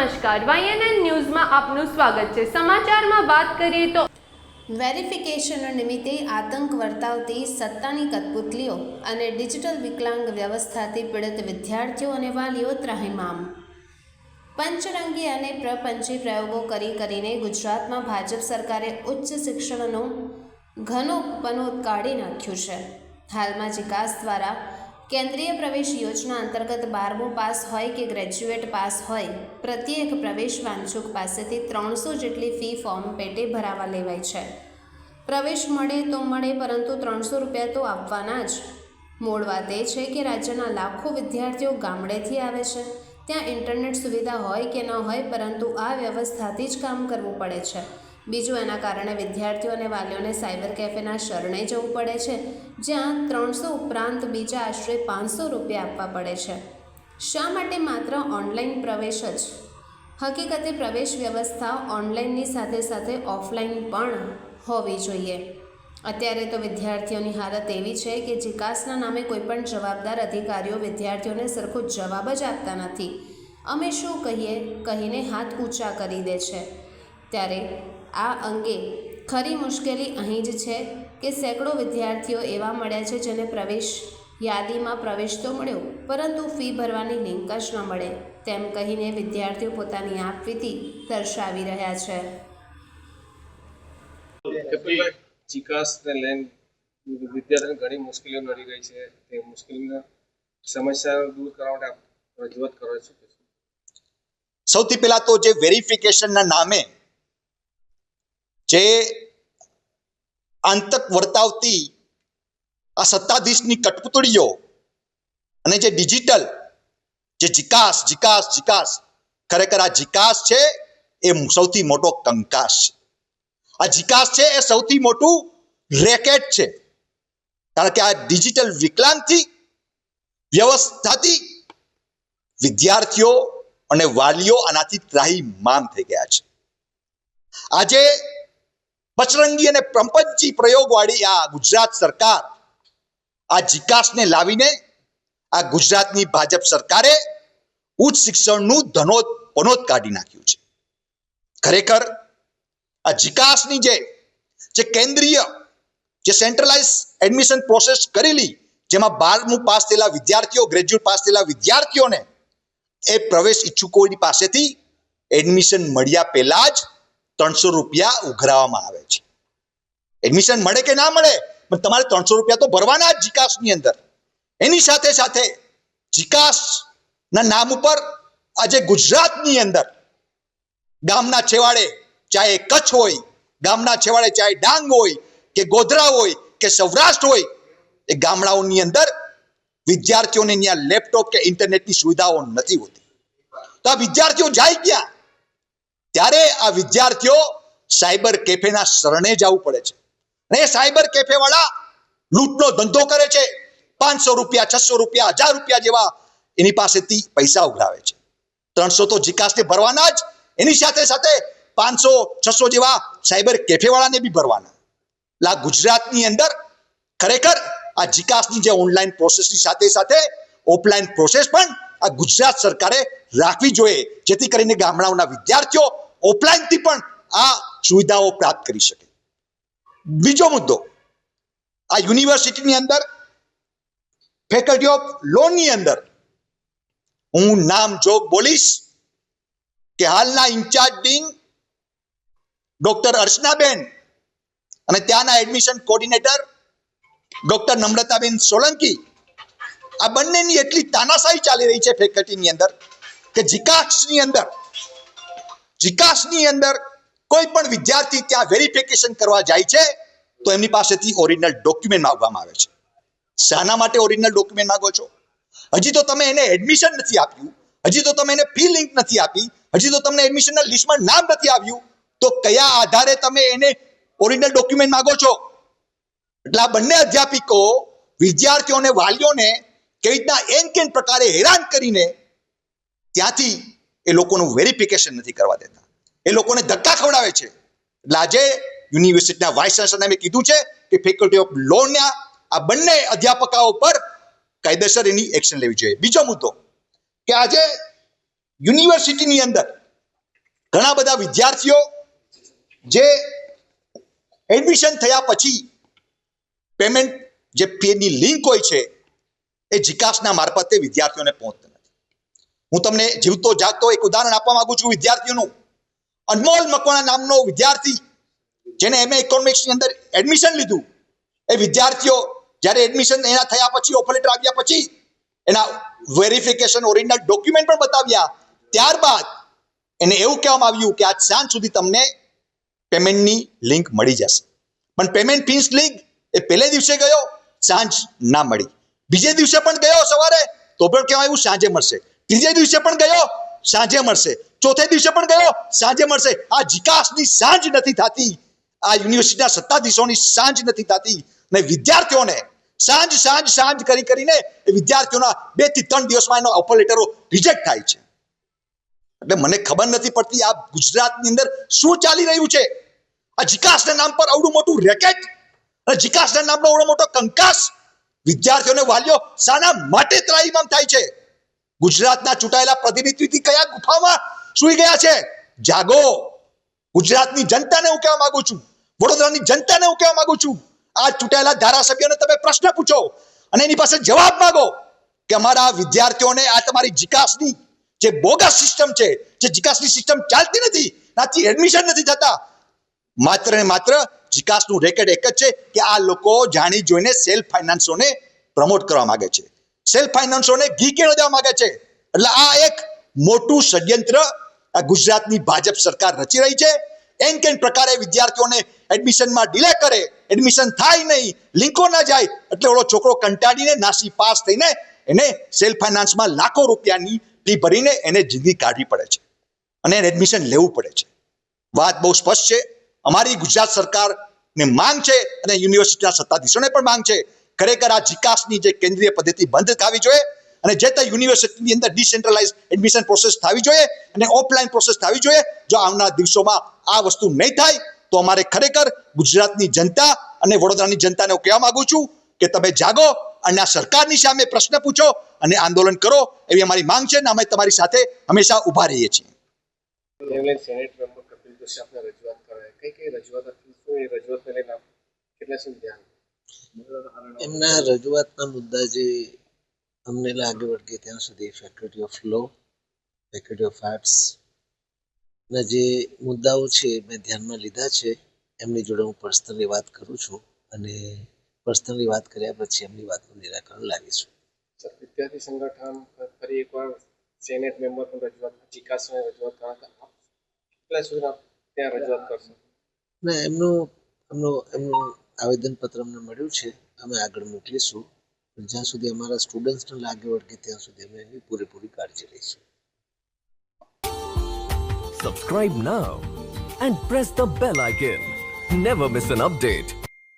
નમસ્કાર. વાયએનએન ન્યૂઝમાં આપનું સ્વાગત છે. સમાચારમાં વાત કરીએ તો વેરિફિકેશન નિમિત્તે આતંક વર્તાવતી સત્તાની કઠપુતલીઓ અને ડિજિટલ વિકલાંગ વ્યવસ્થાથી પીડિત વિદ્યાર્થીઓ અને વાલીઓ ત્રાહિમામ. પંચરંગી અને પ્રપંચી પ્રયોગો કરી કરીને ગુજરાતમાં ભાજપ સરકારે ઉચ્ચ શિક્ષણનો ઘનો પનોત કાઢી નાખ્યું છે. હાલમાં વિકાસ દ્વારા કેન્દ્રીય પ્રવેશ યોજના અંતર્ગત બારમું પાસ હોય કે ગ્રેજ્યુએટ પાસ હોય, પ્રત્યેક પ્રવેશ વાંચુક પાસેથી ત્રણસો જેટલી ફી ફોર્મ પેટે ભરાવા લેવાય છે. પ્રવેશ મળે તો મળે, પરંતુ ત્રણસો રૂપિયા તો આપવાના જ. મૂળ વાત એ છે કે રાજ્યના લાખો વિદ્યાર્થીઓ ગામડેથી આવે છે. ત્યાં ઇન્ટરનેટ સુવિધા હોય કે ન હોય, પરંતુ આ વ્યવસ્થાથી જ કામ કરવું પડે છે. બીજું એના કારણે વિદ્યાર્થીઓ અને વાલીઓને સાયબર કેફેના શરણે જવું પડે છે, જ્યાં ત્રણસો ઉપરાંત બીજા આશરે પાંચસો રૂપિયા આપવા પડે છે. શા માટે માત્ર ઓનલાઈન પ્રવેશ જ? હકીકતે પ્રવેશ વ્યવસ્થા ઓનલાઈનની સાથે સાથે ઓફલાઈન પણ હોવી જોઈએ. અત્યારે તો વિદ્યાર્થીઓની હાલત એવી છે કે જીકાસના નામે કોઈપણ જવાબદાર અધિકારીઓ વિદ્યાર્થીઓને સરખો જવાબ જ આપતા નથી. અમે શું કહીએ? કહીને હાથ ઊંચા કરી દે છે. ત્યારે આ અંગે ખરી મુશ્કેલી અહીં જ છે કે સેંકડો વિદ્યાર્થીઓ એવા મળ્યા છે જેને પ્રવેશ યાદીમાં પ્રવેશ તો મળ્યો પરંતુ ફી ભરવાની લિંક જ ન મળે તેમ કહીને વિદ્યાર્થીઓ પોતાની આપવીતી દર્શાવી રહ્યા છે. ચિકાસને લઈને વિદ્યાર્થીને ઘણી મુશ્કેલીઓ નડી ગઈ છે. તે મુશ્કેલીના સમસ્યા દૂર કરવા માટે રજૂઆત કરવા છું સૌથી પહેલા તો જે વેરિફિકેશનના નામે જે આંતક વર્તાવતી આ સત્તાધીશની કટપુતળીઓ અને જે ડિજિટલ, જે જીકાસ જીકાસ જીકાસ, ખરેખર આ જીકાસ છે, એ સૌથી મોટો કંકાસ છે. આ જીકાસ છે, એ સૌથી મોટું રેકેટ છે. કારણ કે આ ડિજિટલ વિકલાંગથી વ્યવસ્થાથી વિદ્યાર્થીઓ અને વાલીઓ આનાથી ત્રાહી માન થઈ ગયા છે. આજે પચરંગી અને પ્રપંચી પ્રયોગવાળી આ ગુજરાત સરકાર, આ જીકાસને લાવીને આ ગુજરાતની ભાજપ સરકારે ઉચ્ચ શિક્ષણનું ધનોત, પનોત કાઢી નાખ્યું છે. ખરેખર આ જીકાસની જે જે કેન્દ્રીય, જે સેન્ટ્રલાઇઝ એડમિશન પ્રોસેસ કરેલી, જેમાં બારમું પાસ થયેલા વિદ્યાર્થીઓ ગ્રેજ્યુએટ પાસ થયેલા વિદ્યાર્થીઓને એ પ્રવેશ ઈચ્છુકોની પાસેથી એડમિશન મળ્યા પહેલા જ ત્રણસો રૂપિયા ઉઘરાવવામાં આવે છે. એડમિશન મળે કે ના મળે? પણ તમારે ત્રણસો રૂપિયા તો ભરવાના જ જીકાસની અંદર. એની સાથે સાથે જીકાસના નામ ઉપર આજે ગુજરાતની અંદર ગામના છેવાડે ચાહે કચ્છ હોય, ગામના છેવાડે ચાહે ડાંગ હોય, કે ગોધરા હોય, કે સૌરાષ્ટ્ર હોય, એ ગામડાઓની અંદર વિદ્યાર્થીઓને ત્યાં લેપટોપ કે ઇન્ટરનેટની સુવિધાઓ નથી હોતી. તો આ વિદ્યાર્થીઓ જાય ક્યાં? ત્યારે આ વિદ્યાર્થીઓ સાયબર કેફેના શરણે જવું પડે છે. અને એ સાયબર કેફે વાળા લૂંટનો ધંધો કરે છે. પાંચસો રૂપિયા, છસો રૂપિયા, હજાર રૂપિયા જેવા એની પાસેથી પૈસા ઉઘરાવે છે. ત્રણસો તો જીકાસને ભરવાના જ. એની સાથે સાથે પાંચસો, છસો જેવા સાયબર કેફે વાળાને બી ભરવાના. લા ગુજરાતની અંદર ખરેખર આ જીકાસની જે ઓનલાઈન પ્રોસેસની સાથે સાથે ઓફલાઈન પ્રોસેસ પણ આ ગુજરાત સરકારે રાખવી જોઈએ જેથી કરીને ગામડાઓના વિદ્યાર્થીઓ ઓફલાઈનથી પણ આ સુવિધાઓ પ્રાપ્ત કરી શકે. બીજો મુદ્દો, આ યુનિવર્સિટીની અંદર ફેકલ્ટી ઓફ લોની અંદર હું નામ જોગ બોલીશ કે હાલના ઇન્ચાર્જ ડીન ડોક્ટર અર્ચનાબેન અને ત્યાંના એડમિશન કોર્ડિનેટર ડોક્ટર નમ્રતાબેન સોલંકી આ બંનેની એટલી તાનાશાહી ચાલી રહી છે ફેકલ્ટીની અંદર કે જીકાસની અંદર જીકાસની અંદર કોઈ પણ વિદ્યાર્થી ત્યાં વેરિફિકેશન કરવા જાય છે, તો એમની પાસેથી ઓરિજિનલ ડોક્યુમેન્ટ માંગવામાં આવે છે. શાના માટે ઓરિજિનલ ડોક્યુમેન્ટ માંગો છો? હજી તો તમે એને એડમિશન નથી આપ્યું, હજી તો તમે એને ફી લિંક નથી આપી, હજી તો તમને એડમિશનના લિસ્ટમાં નામ નથી આવ્યું, તો કયા આધારે તમે એને ઓરિજિનલ ડોક્યુમેન્ટ માંગો છો? એટલે આ બંને અધ્યાપિકો વિદ્યાર્થીઓને, વાલીઓને કેવી રીતના એન કેન પ્રકારે હેરાન કરીને ત્યાંથી એ લોકોનું વેરિફિકેશન નથી કરવા દેતા. એ લોકોને ધક્કા ખવડાવે છે. એટલે આજે યુનિવર્સિટીના વાઇસ ચાન્સલરને મેં કીધું છે કે ફેકલ્ટી ઓફ લોના આ બંને અધ્યાપકાઓ પર કાયદેસર એની એક્શન લેવી જોઈએ. બીજો મુદ્દો કે આજે યુનિવર્સિટીની અંદર ઘણા બધા વિદ્યાર્થીઓ જે એડમિશન થયા પછી પેમેન્ટ જે પેની લિંક હોય છે એ જીકાસના મારફતે વિદ્યાર્થીઓને પહોંચતા નથી. હું તમને જીવતો જાગતો એક ઉદાહરણ આપવા માંગુ છું વિદ્યાર્થીઓનું. અનમોલ મકવાણા નામનો વિદ્યાર્થી, જેને એમએ ઇકોનોમિક્સની અંદર એડમિશન લીધું. એ વિદ્યાર્થીઓ જ્યારે એડમિશન એના થયા પછી ઓફર લેટર આવ્યા પછી, એના વેરિફિકેશન ઓરિજિનલ ડોક્યુમેન્ટ પણ બતાવ્યા. ત્યારબાદ એને એવું કહેવામાં આવ્યું કે આજ સાંજ સુધી તમને પેમેન્ટની લિંક મળી જશે. પણ પેમેન્ટ ફીસ લિંક એ પહેલે દિવસે ગયો, સાંજ ના મળી. બીજે દિવસે પણ ગયો સવારે, તો પણ કહેવાય એવું સાંજે મળશે. ત્રીજે દિવસે પણ ગયો, સાંજે મળશે. ચોથે દિવસે પણ ગયો, સાંજે મળશે. આ જીકાસની સાંજ નથી થતી. આ યુનિવર્સિટીના સત્તાધીશોની સાંજ નથી થતી. ને વિદ્યાર્થીઓને સાંજ સાંજ સાંજ કરી કરીને એ વિદ્યાર્થીઓના બેથી ત્રણ દિવસમાં એનો ઓફર લેટરો રિજેક્ટ થાય છે. એટલે મને ખબર નથી પડતી આ ગુજરાતની અંદર શું ચાલી રહ્યું છે. આ જીકાસના નામ પર આવડું મોટું રેકેટ અને જીકાસના નામનો અવડો મોટો કંકાસ વિદ્યાર્થીઓને વાલીઓ શાના માટે ત્રાહીમામ થાય છે. ગુજરાતના ચૂંટાયેલા પ્રતિનિધિથી કયા ગુફામાં સુઈ ગયા છે? જાગો. ગુજરાતની જનતાને હું કહેવા માંગુ છું. વડોદરાની જનતાને હું કહેવા માંગુ છું. આ ચૂંટાયેલા ધારાસભ્યોને તમે પ્રશ્ન પૂછો અને એની પાસે જવાબ માંગો કે અમારા વિદ્યાર્થીઓને આ તમારી જીકાસની જે બોગસ સિસ્ટમ છે, જે જીકાસની સિસ્ટમ ચાલતી નથી, ત્યાંથી એડમિશન નથી થતા. માત્ર ને માત્ર જીકાસનું રેકેટ એક જ છે કે આ લોકો જાણી જોઈને સેલ્ફ ફાઇનાન્સોને પ્રમોટ કરવા માગે છે. સેલ્ફ ફાઇનાન્સોને ઘી કેળો દેવા માગે છે. એટલે આ એક મોટું ષડયંત્ર ગુજરાતની ભાજપ સરકાર રચી રહી છે. એન કેન પ્રકારે વિદ્યાર્થીઓને એડમિશનમાં ડિલે કરે એડમિશન થાય નહીં, લિંકો ના જાય, એટલે ઓલો છોકરો કંટાળીને નાસી પાસ થઈને એને સેલ્ફ ફાઇનાન્સમાં લાખો રૂપિયાની ફી ભરીને એને જિંદગી કાઢવી પડે છે. અને એડમિશન લેવું પડે છે. વાત બહુ સ્પષ્ટ છે. અમારી ગુજરાત સરકારની માંગ છે અને યુનિવર્સિટીના સત્તાધીશોને પણ માંગ છે. ખરેખર આ જીકાસની જે કેન્દ્રીય પદ્ધતિ બંધ થવી જોઈએ અને જે તે યુનિવર્સિટીની અંદર ડિસેન્ટ્રલાઇઝ એડમિશન પ્રોસેસ થવી જોઈએ અને ઓફલાઈન પ્રોસેસ થવી જોઈએ, જો આવનાર દિવસોમાં આ વસ્તુ નહીં થાય, તો અમારે ખરેખર ગુજરાતની જનતા અને વડોદરાની જનતાને હું કહેવા માગું છું કે તમે જાગો અને આ સરકારની સામે પ્રશ્ન પૂછો અને આંદોલન કરો એવી અમારી માંગ છે અને અમે તમારી સાથે હંમેશા ઊભા રહીએ છીએ. રજૂઆત રજૂઆતને લઈને કેટલા સુધી ધ્યાન એમના રજૂઆતના મુદ્દા જે અમને લાગે વળગે ત્યાં સુધી faculty of law faculty of arts ના જે મુદ્દાઓ છે મેં ધ્યાનમાં લીધા છે. એમની જોડે હું પર્સનલી વાત કરું છું અને પર્સનલી વાત કર્યા પછી એમની વાતનું નિરાકરણ લાવીશું. સર વિદ્યાર્થી સંગઠન ફરી એકવાર સેનેટ મેમ્બર પણ રજૂઆત ચિકાસને રજૂઆત કરવા કેટલા સુધી ત્યાં રજૂઆત કરશો? ને એમનું એમનું એમનું આવેદનપત્ર અમને મળ્યું છે અમે આગળ મોકલીશું જ્યાં સુધી અમારા સ્ટુડન્ટ્સને લાગે વળગે ત્યાં સુધી અમે એની પૂરેપૂરી કાળજી લઈશું Subscribe now and press the bell icon. Never miss an update.